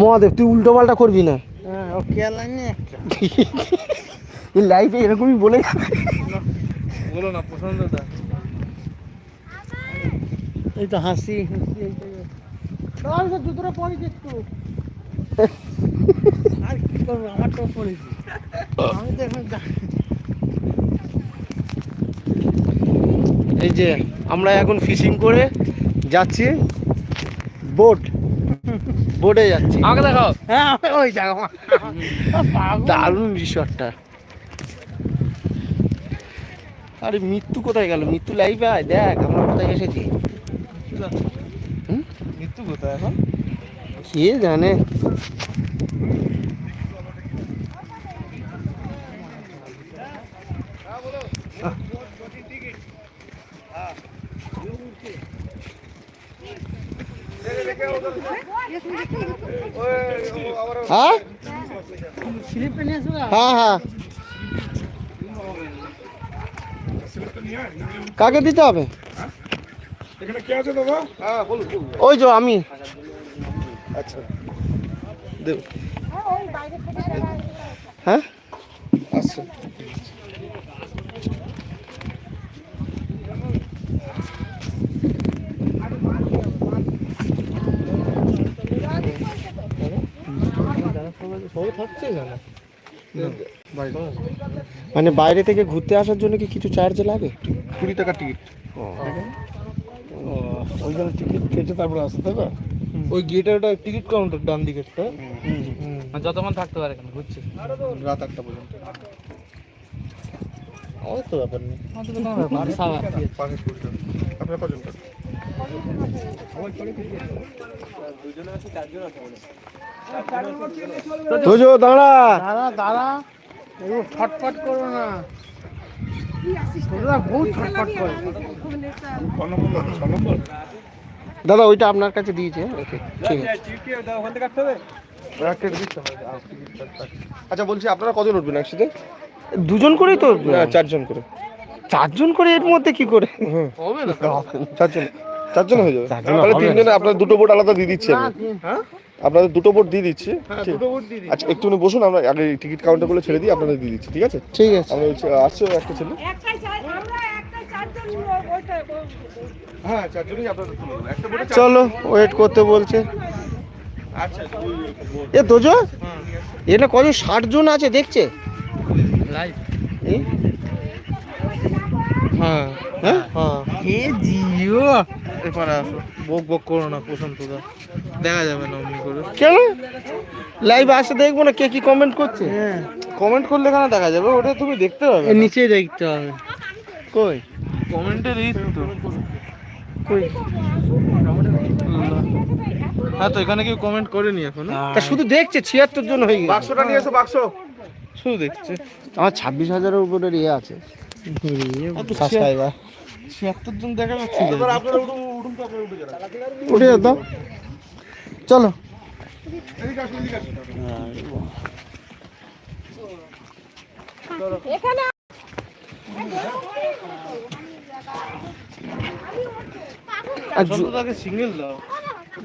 মহাদেব তুই উল্টো পাল্টা করবি না। হ্যাঁ লাইফে এরকমই বলে যাবে। বলো না পছন্দটা এই তো হাসি জুতোটা পরেছি একটু আর কি করব আমার তো পরেছি আমি তো এখন এই যে আমরা এখন ফিশিং করে যাচ্ছি। বোট বোটে যাচ্ছি। আমাকে দেখাও। হ্যাঁ ওই জায়গা দারুণ রিসর্টটা আরে মৃত্যু কোথায় গেল? মৃত্যু লাইফে আয় দেখ আমরা কোথায় এসেছি। হুম? মৃত্যু কোথায় এখন? কে জানে? হ্যাঁ? হ্যাঁ হ্যাঁ। কাকে দিতে হবে? ওই যে আমি। আচ্ছা। দেব হ্যাঁ? আচ্ছা। মানে বাইরে থেকে ঘুরতে আসার জন্য কি কিছু চার্জ লাগে? কুড়ি টাকা টিকিট। ওইখানে টিকিট কেটে তারপরে আসতে না? ওই গেটের ওটা টিকিট কাউন্টার ডান দিকেরটা। যতক্ষণ থাকতে পারে কেন ঘুরছে। রাত আটটা পর্যন্ত। আমার তো ব্যাপার নেই। পাঁচশো কুড়ি টাকা আপনার কজন? তোজো দাঁড়া। দাদা দাদা এগুলো ছটফট করো না। দাদা ওইটা আপনার কাছে দিয়েছে? ওকে ঠিক আছে। আচ্ছা বলছি আপনারা কজন উঠবেন একসাথে? দুজন করেই তো চারজন করে। চারজন করে এর মধ্যে কি করে? হবে না। চারজন। চারজন হয়ে যাবে। তাহলে তিনজনে আপনার দুটো বোট আলাদা দিয়ে দিচ্ছি আমি। হ্যাঁ? আপনাদের দুটো বোট দিয়ে দিচ্ছি। হ্যাঁ দিয়ে দিই আচ্ছা একটুখানি বসুন আমরা আগে টিকিট কাউন্টারগুলো ছেড়ে দিই আপনাদের দিয়ে দিচ্ছি ঠিক আছে? ঠিক আছে। আমরা আসছে একটা ছেলে। একটাই চাই আমরা একটাই চারজন ওইটা হ্যাঁ চলো ওয়েট করতে বলছে। আচ্ছা এ তোজো? এটা কত ষাট জন আছে দেখছে? হ্যাঁ হ্যাঁ হ্যাঁ? হে জিও। এপারে আসো। বক বক করো না প্রশান্ত দা। দেখা যাবে না অমনি করে। কেন? লাইভ আসে দেখব না কে কি কমেন্ট করছে। হ্যাঁ। কমেন্ট করলে কেন দেখা যাবে? ওটা তুমি দেখতে পাবে। নিচেই দেখতে হবে। কই? কমেন্টে দিই তো। কই? হ্যাঁ তো এখানে কেউ কমেন্ট করেনি এখন। তা শুধু দেখছে ছিয়াত্তর জন হয়ে গেছে। বাক্সটা নিয়ে এসো বাক্স। শুধু দেখছে। আমার ছাব্বিশ হাজারের উপরে ইয়ে আছে। সাবস্ক্রাইবার ছিয়াত্তর জন দেখা যাচ্ছে। উঠে দাও চলো।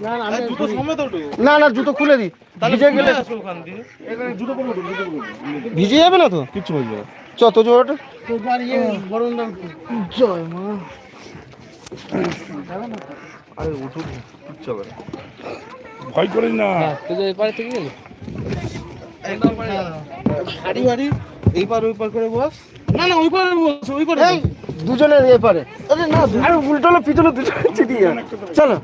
না না, জুতো না না জুতো খুলে দি। ভিজে গেলে ভিজে যাবে না তো? কিচ্ছু বলবে না। চত জোট তোমার ইয়ে জয় মা। আরে উঠুন ভয় করেন না। তুই যে এপারে থেকে গেলি? হাড়ি হাড়ি এই পার ওই পার করে বস। না না ওই পারে বস ওই পারে দুজনের এপারে আরে না আরে দুজনে চিটিয়ে চলো।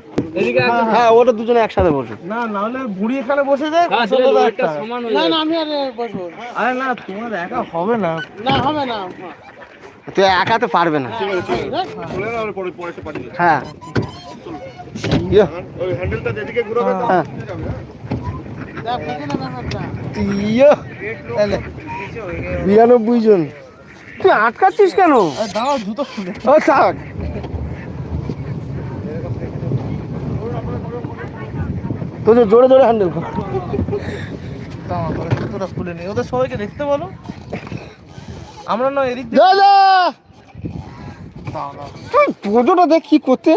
হ্যাঁ ওটা দুজনে একসাথে বসো। না না হলে বুড়ি এখানে বসে যায় হ্যাঁ। না না আমি আর বসবো আরে না তোমার একা হবে না। না হবে না। তুই একা তো পারবে না। হ্যাঁ। বিরানব্বই জন। তুই আটকাচ্ছিস কেন? থাক। তোদের জোরে জোরে হ্যান্ডেল কর। দাঁড়াও খুলে নেই ওদের সবাইকে দেখতে বলো। আমরা না এদিক দাদা দাঁড়াও দাঁড়াও। তুই পুজোটা দেখ কি করতে।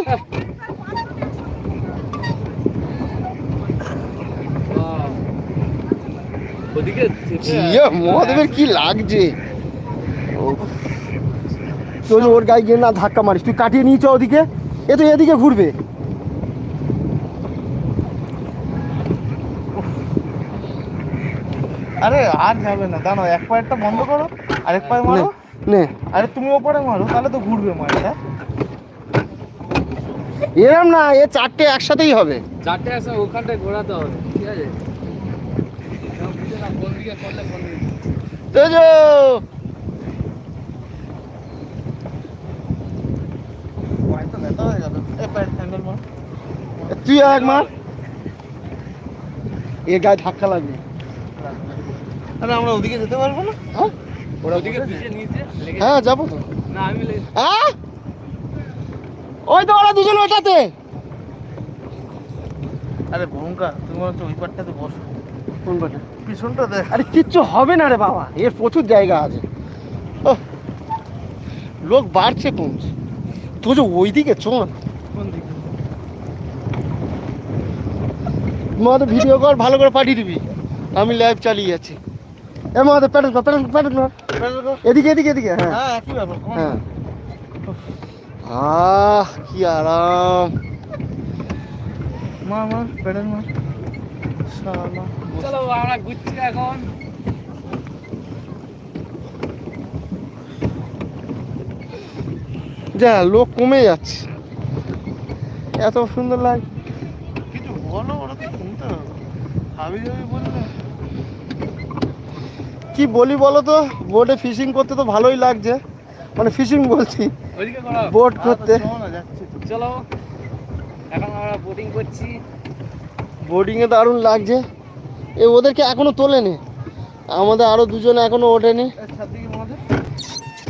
ওদিকে জিয়া মহাদেবের কি লাগছে। তুই ওর গায়ে গিয়ে না ধাক্কা মারিস। তুই কাটিয়ে নিয়ে চ ওদিকে। এ তো এদিকে ঘুরবে। আরে আর যাবে না। দাঁড়াও এক পায়েরটা বন্ধ করো আরেক পায়ে নে মারো। নে। আরে তুমি ওপরে মারো তাহলে তো ঘুরবে মারটা এরম না এ চারটে একসাথেই হবে। চারটে আছে ওখানটায় ঘোরাতে হবে। ঠিক আছে এবার বুঝে না কোন দিকে করলে কোন দিকে তেজো হয়ে তুই এক মার। এ গায়ে ধাক্কা লাগবে। আরে আমরা ওদিকে যেতে পারব না? হ্যাঁ? ওরা ওদিকে হ্যাঁ যাব তো। না আমি হ্যাঁ ওই তো ওরা দুজন ওটাতে। আরে ভঙ্কা তুমি বলছো ওই পাটটাতে বসো। কোন কথা পিছনটা দেখ। আরে কিচ্ছু হবে না রে বাবা এর প্রচুর জায়গা আছে। লোক বাড়ছে কমছে তো যে কোন দিকে? মহাদেব ভিডিও কর ভালো করে পাঠিয়ে দিবি। আমি লাইভ চালিয়ে যাচ্ছি। এ মহাদেব প্যাটেল কর প্যাটেল প্যাটেল কর। প্যাডেল কর। এদিকে এদিকে এদিকে হ্যাঁ। হ্যাঁ একই ব্যাপার হ্যাঁ। আহ কি আরাম। মার মার প্যাডেল মার। চলো আমরা ঘুরছি এখন। যা লোক কমে যাচ্ছে। এত সুন্দর লাগে কিছু বলো ওরা তো শুনতে হবে হাবি যাবি বললে কি বলি বলো তো? বোটে ফিশিং করতে তো ভালোই লাগছে। মানে ফিশিং বলছি। ওইদিকে বোট করতে। তো। চলো এখন আমরা বোটিং করছি। বোর্ডিংয়ে দারুণ লাগছে। এ ওদেরকে এখনও তোলেনি। আমাদের আরও দুজনে এখনও ওঠেনি।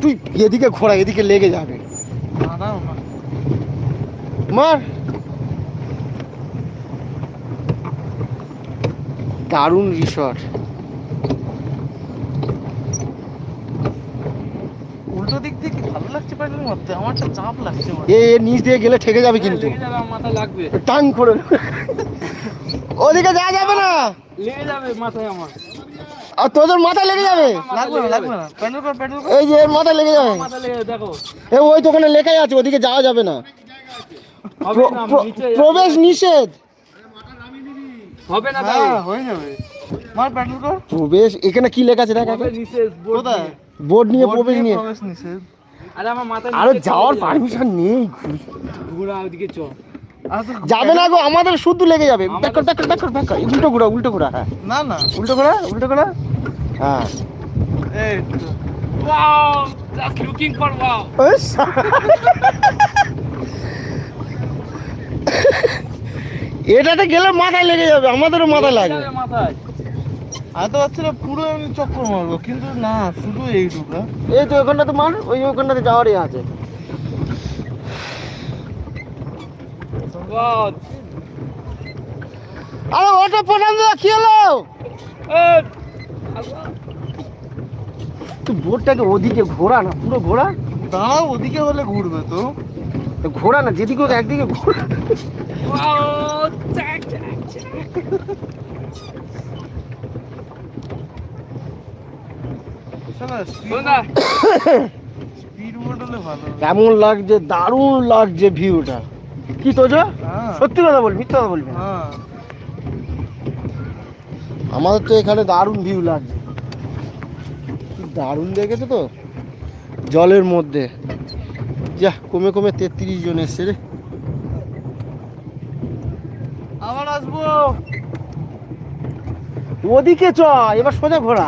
তুই এদিকে ঘোরা এদিকে লেগে যাবে। মার। দারুণ রিসর্ট উল্টো দিক দিয়ে কি ভালো লাগছে আমার চাপ লাগছে। এ নিচ দিয়ে গেলে ঠেকে যাবে কিন্তু। যাবে আমার মাথায় লাগবে। টাং করে। ওদিকে যাওয়া যাবে না। লেগে যাবে মাথায় আমার। আর তোদের মাথায় লেগে যাবে? লাগবে না লাগবে না। প্যাডেল কর প্যাডেল কর। এই যে এর মাথায় লেগে যাবে। লেগে দেখো। এ ওই তো ওখানে লেখাই আছে ওদিকে যাওয়া যাবে না। প্রবেশ নিষেধ। হবে না হ্যাঁ যাবে। মার প্যাডেল কর। প্রবেশ এখানে কি লেখা আছে দেখ নিষেধ বোর্ড কোথায়? বোর্ড নিয়ে প্রবেশ নিয়ে প্রবেশ নিষেধ। আরে আমার আরও যাওয়ার পারমিশন নেই। ঘোরা ওদিকে চ আর তো যাবে না গো আমাদের শুদ্ধ লেগে যাবে। ব্যাক কর ব্যাক কর ব্যাক কর ব্যাক কর। উল্টো ঘোরা উল্টো ঘোরা হ্যাঁ না না। উল্টো ঘোরা উল্টো ঘোরা হ্যাঁ। এই wow just looking for wow এটাতে গেলে মাথায় লেগে যাবে আমাদেরও মাথায় লাগবে। মাথায়। আর তো ভাবছিল পুরো আমি চক্কর মারবো কিন্তু না শুধু এইটুকু। এই তো ওখানটাতে মার ওই ওখানটাতে যাওয়ারই আছে। আরে ওটা পছন্দ কি হলো? তুই বোটটাকে ওদিকে ঘোরা না পুরো ঘোরা? দাঁড়াও ওদিকে হলে ঘুরবে তো। তো ঘোরা না যেদিকে হোক একদিকে ঘোরা। কেমন লাগছে দারুণ লাগছে ভিউটা কি তোজো? হ্যাঁ। সত্যি কথা বলবি মিথ্যা কথা বলবি হ্যাঁ। আমাদের তো এখানে দারুণ ভিউ লাগছে। দারুণ দেখেছ তো? জলের মধ্যে। যা কমে কমে তেত্রিশ জন এসছে রে। আবার আসব। ওদিকে চ এবার সোজা ঘোরা।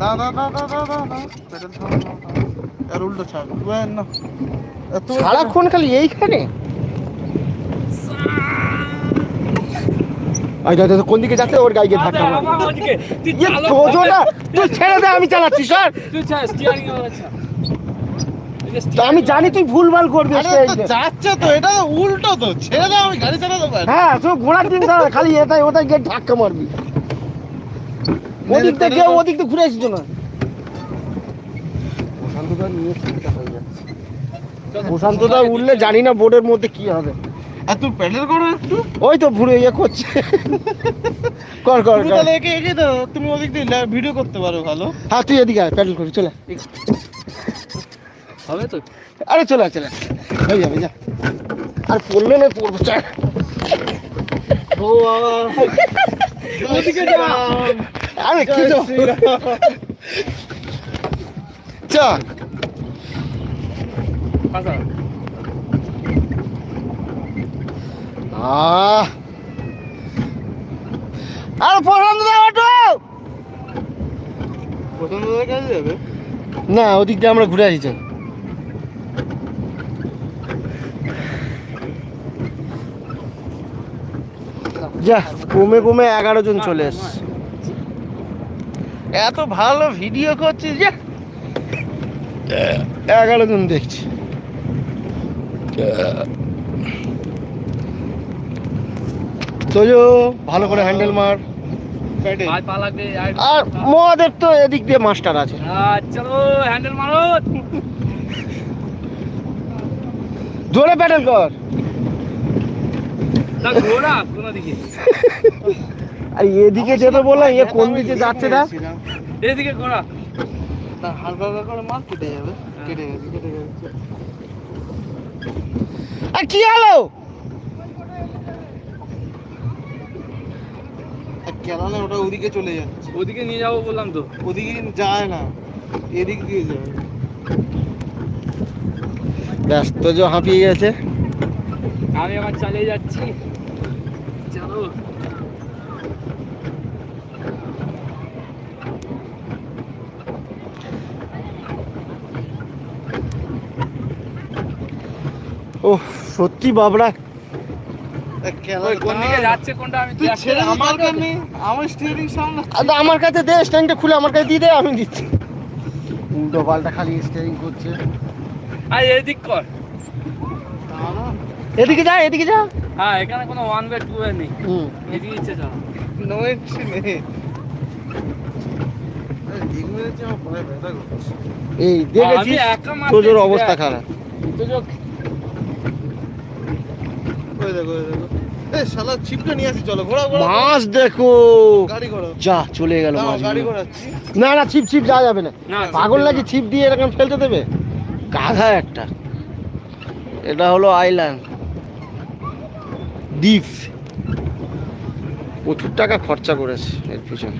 দা দা দা দা দা দা দা পেডেল থাম থাম, থাম। আর উল্টো ছাড়। না। সারাক্ষণ খালি এইখানে? কোন দিকে যাচ্ছে? ওর গাইকে ধাক্কা ইয়ে তোজো না তুই ছেড়ে দে আমি চালাচ্ছি স্যার তুই চা স্টিয়ারিং এ আচ্ছা। তো আমি জানি তুই ভুলভাল করবি। যাচ্ছে তো এটা উল্টো তো। ছেড়ে দাও আমি গাড়ি চালাতে পারি হ্যাঁ তুই ঘোড়ার দিন দাঁড়া খালি এটাই ওটাই গিয়ে ধাক্কা মারবি। ওদিক থেকে ওদিক থেকে ঘুরে আসিস না। নিয়ে চিন্তা হয়ে যাচ্ছে। প্রশান্তদা উঠলে জানি না বোর্ডের মধ্যে কি হবে। আর তুই প্যাডেল করো একটু। ওই তো ঘুরে ইয়ে করছে। কর কর তুমি তাহলে একে এগিয়ে দাও। তুমি ওদিক দিয়ে ভিডিও করতে পারো ভালো। হ্যাঁ তুই এদিকে আয় প্যাডেল করি চলে হবে তো? আরে চলে চলে হয়ে যাবে যা। আর পড়লে না পড়ব চল। ও ওদিকে যা। আরে কি তো? চল। পাশা আহ আর অটো! প্রথম কাছে যাবে? না ওদিক দিয়ে আমরা ঘুরে আসি যা কমে কমে এগারো জন চলে এসছে। এত ভালো ভিডিও করছিস যা। এগারো জন দেখছি। তোজো ভালো করে হ্যান্ডেল মার। আর মদের তো এদিক দিয়ে মাস্টার আছে। আর চলো হ্যান্ডেল মারো। জোরে প্যাডেল কর। আর এদিকে যেতে বললাম এ কোন দিকে যাচ্ছে না এদিকে ঘোরা। হালকা হালকা করে মার কেটে যাবে কেটে গেছে কেটে গেছে কি হলো? আর কেলানে ওটা ওদিকে চলে যাচ্ছে। ওদিকে নিয়ে যাব বললাম তো। ওদিকে যায় না এদিক দিয়ে যায়। ব্যাস তোজো হাঁপিয়ে গেছে। আমি আমার চালিয়ে যাচ্ছি। চলো। ও সত্যি বাবরা। ওই কোন দিকে যাচ্ছে কোনটা আমি তুই দেখতে ছেড়ে আমার কাছে আমার স্টিয়ারিং সামনে। আর আমার কাছে দে স্ট্যান্ডটা খুলে আমার কাছে দিয়ে দে আমি দিচ্ছি। উল্টো পাল্টা খালি স্টিয়ারিং করছে। আয় এদিক কর। এদিকে যা এদিকে যা। হ্যাঁ এখানে কোনো ওয়ান ওয়ে টু ওয়ে নেই। হুম। এদিকে ইচ্ছে নো এন্ট্রি নেই। এই অবস্থা খারাপ। ওই দেখো দেখো। এই শালা ছিপটা নিয়ে আসি চলো ঘোড়া ঘোড়া মাছ দেখো। গাড়ি ঘোড়া যা চলে গেল মাছ গাড়ি ঘোরাচ্ছি। না না ছিপ ছিপ যাওয়া যাবে না। পাগল নাকি ছিপ দিয়ে এরকম ফেলতে দেবে? গাধা একটা। এটা হলো আইল্যান্ড। দ্বীপ প্রচুর টাকা খরচা করেছে এর পিছনে।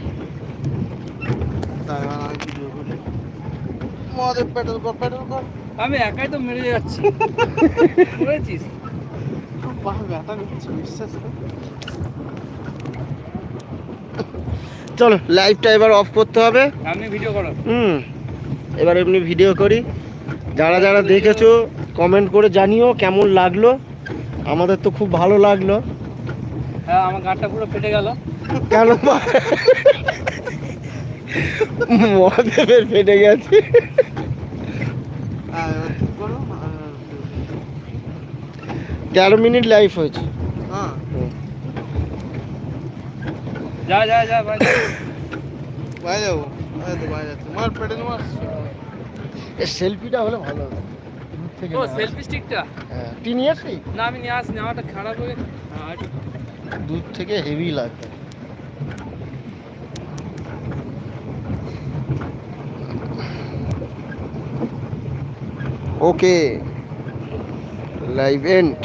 পেট্রোল কর পেট্রোল কর। আমি একাই তো মেরে যাচ্ছি। বুঝেছিস? পায়ে ব্যথা করছে বিশ্বাস চলো লাইভটা এবার অফ করতে হবে। আমি ভিডিও করো। হুম এবার এমনি ভিডিও করি। যারা যারা দেখেছ কমেন্ট করে জানিও কেমন লাগল। আমাদের তো খুব ভালো লাগল। হ্যাঁ আমার গানটা পুরো ফেটে গেল। কেন মহাদেবের ফেটে গেছে হ্যাঁ এবার ঠিক করো আর- তেরো মিনিট লাইভ হয়েছে। হ্যাঁ। যা যা যা ভাই। বাইরে যাব। এই তো বাইরে যাচ্ছে। মার পেট্রোল এ সেলফিটা হলে ভালো হতো থেকে ও সেলফি স্টিকটা হ্যাঁ। তুই নিয়ে আসলি? না আমি নিয়ে আসিনি। আমারটা খারাপ হয়ে হ্যাঁ, দূর থেকে হেভি লাগবে। ওকে লাইভ এন্ড